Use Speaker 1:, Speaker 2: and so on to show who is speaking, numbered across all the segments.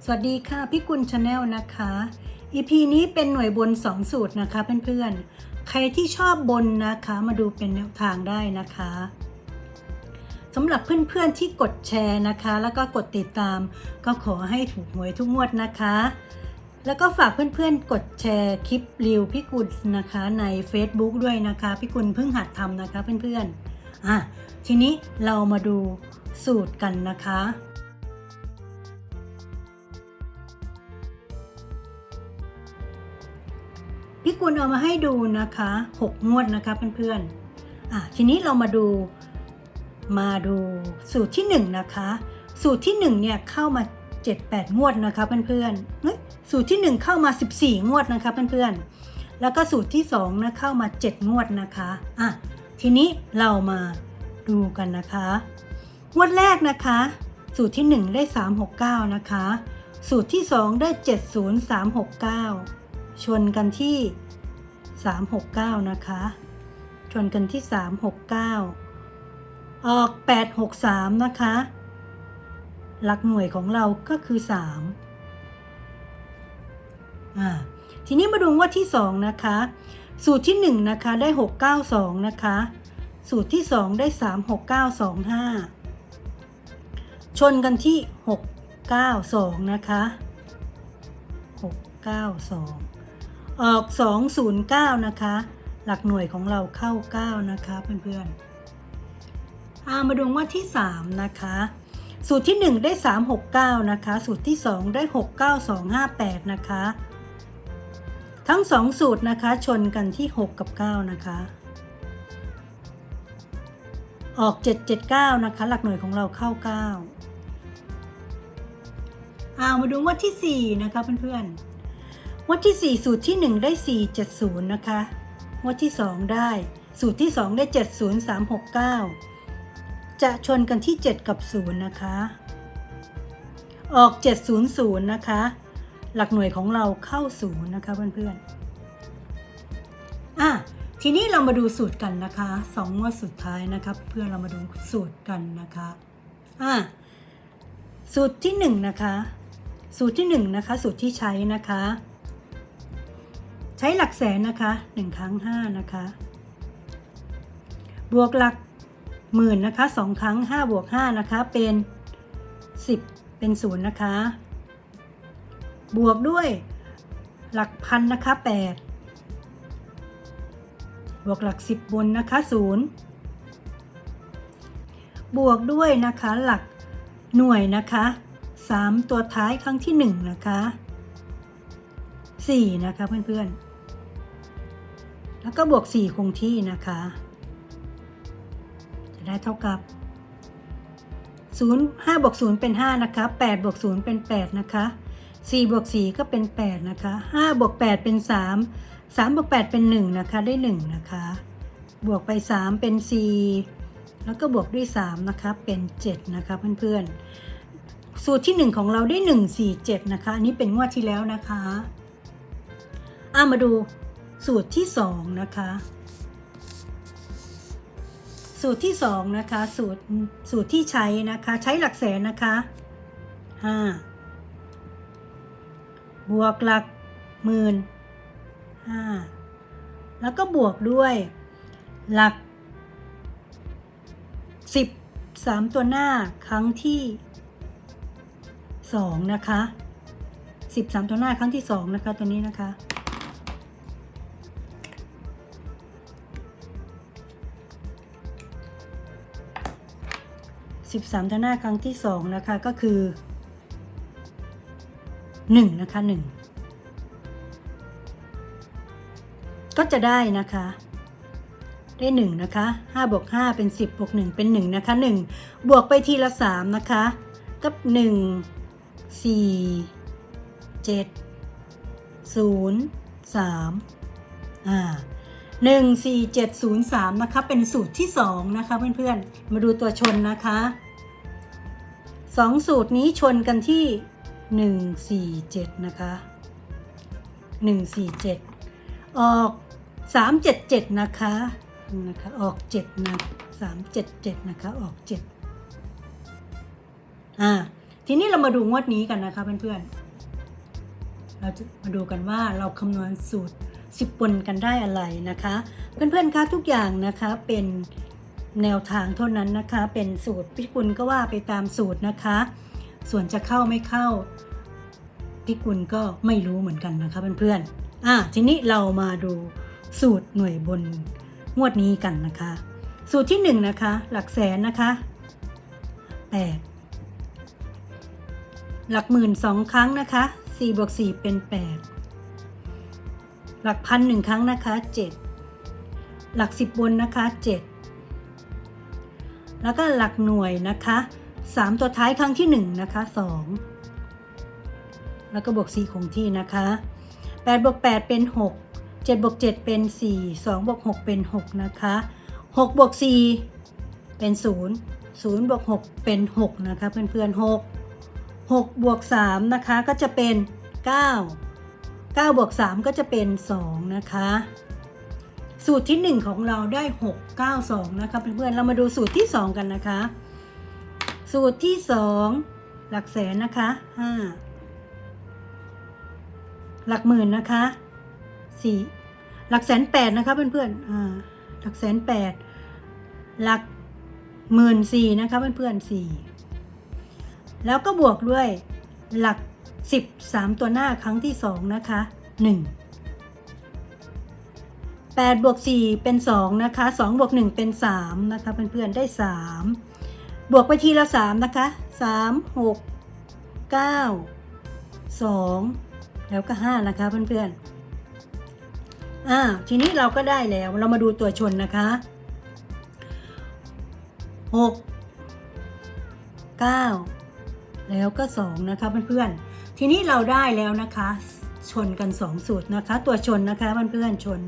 Speaker 1: สวัสดีค่ะพี่กุลชาแนลนะคะ EP นี้เป็นหน่วยบน 2 สูตรนะคะเพื่อนๆ ใครที่ชอบบนนะคะมาดูเป็นแนวทางได้นะคะสำหรับเพื่อนๆที่กดแชร์นะคะ แล้วก็กดติดตาม ก็ขอให้ถูกหวยทุกงวดนะคะ แล้วก็ฝากเพื่อนๆ กดแชร์คลิปรีวพี่กุลนะคะใน Facebook ด้วยนะคะ พี่กุลเพิ่งหัดทำนะคะเพื่อนๆอะทีนี้เรามาดูสูตรกันนะคะ พี่กุลเอามาให้ดูนะคะ 6 งวดนะคะเพื่อนๆอะทีนี้เรามาดูมาดูสูตรที่ 1 นะคะ สูตรที่ 1 เนี่ยเข้ามา 7-8 งวดนะคะเพื่อนๆเฮ้ยสูตรที่ 1 เข้ามา 14 งวดนะคะเพื่อนๆ แล้วก็สูตรที่2นะเข้ามา 7 งวดนะคะอะทีนี้เรามาดูกันนะคะ งวดแรกนะคะ สูตรที่ 1 ได้ 369 นะคะ สูตรที่ 2 ได้ 70369 ชนกันที่ 369 นะคะ ชนกันที่ 369 ออก 863 นะคะ หลักหน่วยของเราก็คือ 3 อ่า ทีนี้มาดูว่าที่ 2 นะคะ สูตรที่ 1 นะคะ ได้ 692 นะคะ สูตรที่ 2 ได้ 36925 ชนกันที่ 692 นะคะ 692 ออก 209 นะคะ หลักหน่วยของเราเข้า 9 นะคะเพื่อนๆอามาดูว่าที่ 3 นะคะ สูตรที่ 1 ได้ 369 นะคะ สูตรที่ 2 ได้ 69258 นะคะ ทั้ง 2 สูตรนะคะชนกันที่ 6 กับ 9 นะคะ ออก 779 นะคะ หลักหน่วยของเราเข้า9เอามาดูงว่าที่ 4 นะคะเพื่อนๆ งวดที่ 4 สูตรที่ 1 ได้ 470 นะคะ งวดที่ 2 ได้ สูตรที่ 2 ได้ 70369 จะชนกันที่ 7 กับ 0 นะคะ ออก 700 นะคะ หลักหน่วยของเราเข้า 0 นะคะเพื่อนๆอะทีนี้เรามาดูสูตรกันนะคะสองงวดสุดท้ายนะคะเพื่อนเรามาดูสูตรกันนะคะอะสูตรที่หนึ่งนะคะ สูตรที่หนึ่งนะคะ สูตรที่ใช้นะคะ ช้หลักแสนนะคะหนึ่งครั้งห้านะคะ บวกหลักหมื่นนะคะสองครั้งห้าบวกห้านะคะเป็นสิบเป็นศูนย์นะคะ บวกด้วยหลักพันนะคะแปดบวกหลักสิบบนนะคะศูนย์บวกด้วยนะคะหลักหน่วยนะคะสามตัวท้ายครั้งที่หนึ่งนะคะสี่นะคะเพื่อนๆ แล้วก็บวกสี่คงที่นะคะ จะได้เท่ากับศูนย์ห้าบวกศูนย์เป็นห้านะคะแปดบวกศูนย์เป็นแปดนะคะสี่บวกสี่ก็เป็นแปดนะคะห้าบวกแปดเป็นสามสามบวกแปดเป็นหนึ่งนะคะ ได้หนึ่งนะคะ บวกไปสามเป็นสี่แล้วก็บวกด้วยสามนะคะ เป็นเจ็ดนะคะ เพื่อนๆ สูตรที่หนึ่งของเราได้หนึ่งสี่เจ็ดนะคะ อันนี้เป็นงวดที่แล้วนะคะ อ่ามาดู สูตรที่สองนะคะ สูตรที่สองนะคะ สูตรสูตรที่ใช้นะคะ ใช้หลักแสนนะคะห้าบวกหลักหมื่นห้าแล้วก็บวกด้วยหลักสิบสามตัวหน้าครั้งที่สองนะคะสิบสามตัวหน้าครั้งที่สองนะคะตัวนี้นะคะ สิบสามตัวหน้าครั้งที่สองนะคะ ก็คือหนึ่งนะคะหนึ่งก็จะได้นะคะ ได้หนึ่งนะคะห้าบวกห้าเป็นสิบบวกหนึ่งเป็นหนึ่งนะคะหนึ่งบวกไปทีละสามนะคะ กับหนึ่งสี่เจ็ดศูนย์สามอ่า หนึ่งสี่เจ็ดศูนย์สามนะคะ เป็นสูตรที่สองนะคะเพื่อนๆ มาดูตัวชนนะคะสองสูตรนี้ชนกันที่หนึ่งสี่เจ็ดนะคะหนึ่งสี่เจ็ดออกสามเจ็ดเจ็ดนะคะนะคะ ออกเจ็ดนะสามเจ็ดเจ็ดนะคะ ออกเจ็ดอ่า ทีนี้เรามาดูงวดนี้กันนะคะเพื่อนๆ เราจะมาดูกันว่าเราคำนวณสูตร สิบปนกันได้อะไรนะคะ เพื่อนๆคะทุกอย่างนะคะเป็นแนวทางเท่านั้นนะคะ เป็นสูตรพี่กุลก็ว่าไปตามสูตรนะคะ ส่วนจะเข้าไม่เข้าพี่กุลก็ไม่รู้เหมือนกันนะคะเพื่อนๆอะทีนี้เรามาดูสูตรหน่วยบนงวดนี้กันนะคะ สูตรที่หนึ่งนะคะ หลักแสนนะคะแปดหลักหมื่นสองครั้งนะคะสี่บวกสี่เป็นแปด หลักพันหนึ่งครั้งนะคะเจ็ดหลักสิบบนนะคะเจ็ดแล้วก็หลักหน่วยนะคะสามตัวท้ายครั้งที่หนึ่งนะคะสองแล้วก็บวกสี่คงที่นะคะแปดบวกแปดเป็นหกเจ็ดบวกเจ็ดเป็นสี่สองบวกหกเป็นหกนะคะหกบวกสี่เป็นศูนย์ศูนย์บวกหกเป็นหกนะคะ เพื่อนๆหกหกบวกสามนะคะก็จะเป็นเก้าเก้าบวกสามก็จะเป็นสองนะคะ สูตรที่ 1 ของเราได้ 6 9 2 นะคะเพื่อนๆเรามาดูสูตรที่ 2 กันนะคะ สูตรที่ 2 หลักแสนนะคะ 5 หลักหมื่นนะคะ 4 หลักแสนแปดนะคะเพื่อนๆอ่าหลักแสนแปดหลักหมื่นสี่นะคะเพื่อนๆสี่แล้วก็บวกด้วยหลัก สิบสามตัวหน้าครั้งที่สองนะคะหนึ่ง8บวก4เป็น 2 นะคะ 2 บวก 1 เป็น 3 นะคะ เพื่อนๆ ได้ 3 บวกไปทีละ 3 นะคะ 3 6 9 2 แล้วก็ 5 นะคะ เพื่อนๆ อ่า ทีนี้เราก็ได้แล้ว เรามาดูตัวชนนะคะ 6 9แล้วก็ 2 นะคะเพื่อนๆ ทีนี้เราได้แล้วนะคะ ชนกัน 2 สูตรนะคะ ตัวชนนะคะเพื่อนๆชน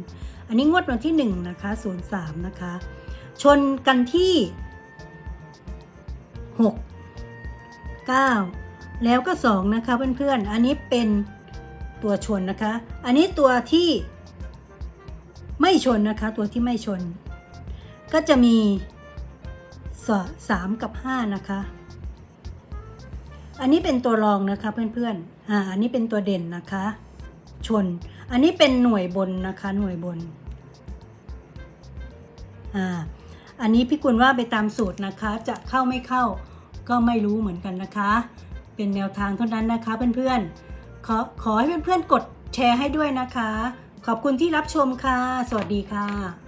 Speaker 1: อันนี้งวดวันที่ 1 นะคะ 03 นะคะ ชนกันที่ 6 9 แล้วก็ 2 นะคะเพื่อนๆ อันนี้เป็นตัวชนนะคะ อันนี้ตัวที่ไม่ชนนะคะ ตัวที่ไม่ชน ก็จะมีสามกับ 5 นะคะ อันนี้เป็นตัวรองนะคะเพื่อนๆ อ่า อันนี้เป็นตัวเด่นนะคะ ชน อันนี้เป็นหน่วยบนนะคะ หน่วยบน อ่า อันนี้พี่กุลว่าไปตามสูตรนะคะ จะเข้าไม่เข้าก็ไม่รู้เหมือนกันนะคะ เป็นแนวทางเท่านั้นนะคะเพื่อนๆ ขอขอให้เพื่อนๆกดแชร์ให้ด้วยนะคะ ขอบคุณที่รับชมค่ะ สวัสดีค่ะ